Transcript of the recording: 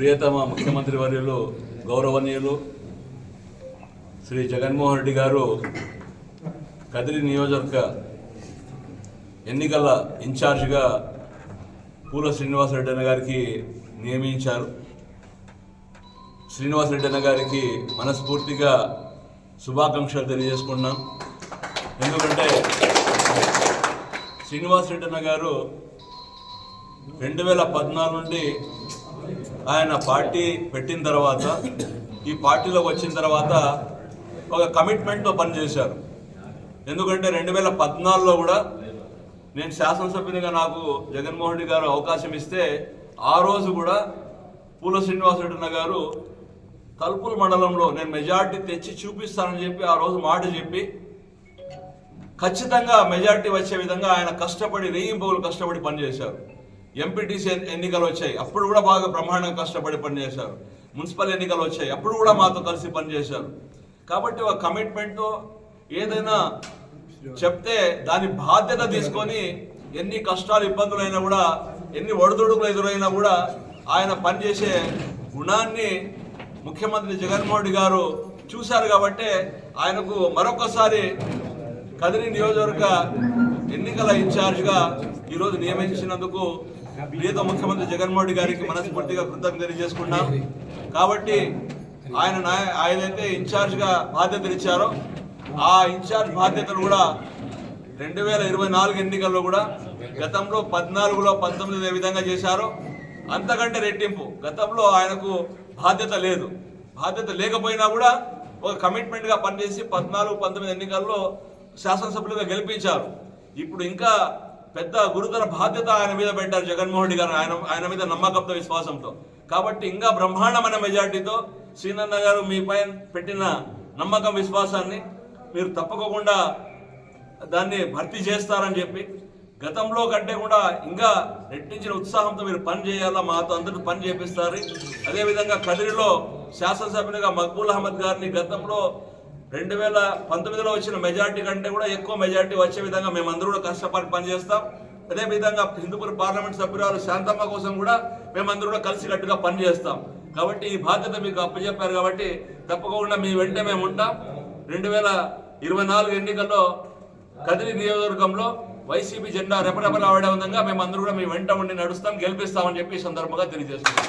ప్రియతమ ముఖ్యమంత్రి వర్యులు గౌరవనీయులు శ్రీ జగన్మోహన్ రెడ్డి గారు కదిరి నియోజకవర్గ ఎన్నికల ఇన్ఛార్జిగా పూల శ్రీనివాసరెడ్డి అన్న గారికి నియమించారు. శ్రీనివాసరెడ్డి అన్న గారికి మనస్ఫూర్తిగా శుభాకాంక్షలు తెలియజేసుకుంటున్నాం. ఎందుకంటే శ్రీనివాసరెడ్డి అన్న గారు రెండు వేల పద్నాలుగు నుండి ఆయన పార్టీ పెట్టిన తర్వాత ఈ పార్టీలోకి వచ్చిన తర్వాత ఒక కమిట్మెంట్తో పనిచేశారు ఎందుకంటే రెండు వేల పద్నాలుగులో కూడా నేను శాసనసభ్యునిగా నాకు జగన్మోహన్ రెడ్డి గారు అవకాశం ఇస్తే ఆ రోజు కూడా పూల శ్రీనివాసరెడ్డి గారు తలుపుల మండలంలో నేను మెజార్టీ తెచ్చి చూపిస్తానని చెప్పి ఆ రోజు మాట చెప్పి ఖచ్చితంగా మెజార్టీ వచ్చే విధంగా ఆయన కష్టపడి రెయ్యింపులు కష్టపడి పనిచేశారు. ఎంపీటీసీ ఎన్నికలు వచ్చాయి. అప్పుడు కూడా బాగా బ్రహ్మాండంగా కష్టపడి పనిచేశారు. మున్సిపల్ ఎన్నికలు వచ్చాయి. అప్పుడు కూడా మాతో కలిసి పనిచేశారు. కాబట్టి ఒక కమిట్మెంట్తో ఏదైనా చెప్తే దాని బాధ్యత తీసుకొని ఎన్ని కష్టాలు ఇబ్బందులైనా కూడా ఎన్ని ఒడిదుడుకులు ఎదురైనా కూడా ఆయన పనిచేసే గుణాన్ని ముఖ్యమంత్రి జగన్మోహన్ రెడ్డి గారు చూశారు కాబట్టి ఆయనకు మరొకసారి కదిరి నియోజకవర్గ ఎన్నికల ఇన్ఛార్జ్గా ఈరోజు నియమించినందుకు ప్రియత ముఖ్యమంత్రి జగన్మోహన్ గారికి మనస్ఫూర్తిగా కృతజ్ఞత తెలియజేసుకున్నాం కాబట్టి ఆయన ఆయనైతే ఇన్ఛార్జ్గా బాధ్యతలు ఇచ్చారో ఆ ఇన్ఛార్జ్ బాధ్యతలు కూడా రెండు వేల ఇరవై నాలుగు ఎన్నికల్లో కూడా గతంలో పద్నాలుగులో పంతొమ్మిది ఏ విధంగా చేశారో అంతకంటే రెట్టింపు. గతంలో ఆయనకు బాధ్యత లేదు. బాధ్యత లేకపోయినా కూడా ఒక కమిట్మెంట్గా పనిచేసి పద్నాలుగు పంతొమ్మిది ఎన్నికల్లో శాసనసభ్యులుగా గెలిపించారు. ఇప్పుడు ఇంకా పెద్ద గురుతర బాధ్యత ఆయన మీద పెట్టారు జగన్మోహన్ రెడ్డి గారు. ఆయన ఆయన మీద నమ్మకంతో విశ్వాసంతో. కాబట్టి ఇంకా బ్రహ్మాండమైన మెజార్టీతో శ్రీనన్న గారు మీ పైన పెట్టిన నమ్మకం విశ్వాసాన్ని మీరు తప్పకుండా దాన్ని భర్తీ చేస్తారని చెప్పి గతంలో కంటే కూడా ఇంకా రెట్టించిన ఉత్సాహంతో మీరు పని చేయాలా మాతో అందరూ పని చేపిస్తారు అదేవిధంగా కదిరిలో శాసనసభ్యునిగా మక్బూల్ అహ్మద్ గారిని గతంలో రెండు వేల పంతొమ్మిదిలో వచ్చిన మెజార్టీ కంటే కూడా ఎక్కువ మెజార్టీ వచ్చే విధంగా మేమందరూ కూడా కష్టపడి పనిచేస్తాం. అదేవిధంగా హిందూపూర్ పార్లమెంట్ సభ్యురాలు శాంతమ్మ కోసం కూడా మేమందరూ కూడా కలిసికట్టుగా పనిచేస్తాం. కాబట్టి ఈ బాధ్యత మీకు అప్పచెప్పారు కాబట్టి తప్పకుండా మీ వెంట మేము ఉంటాం. రెండు వేల ఇరవై నాలుగు ఎన్నికల్లో కదిరి నియోజకవర్గంలో వైసీపీ జెండా రెపరెపలాడే విధంగా మేమందరూ కూడా మీ వెంట ఉండి నడుస్తాం గెలిపిస్తామని చెప్పి సందర్భంగా తెలియజేస్తున్నాం.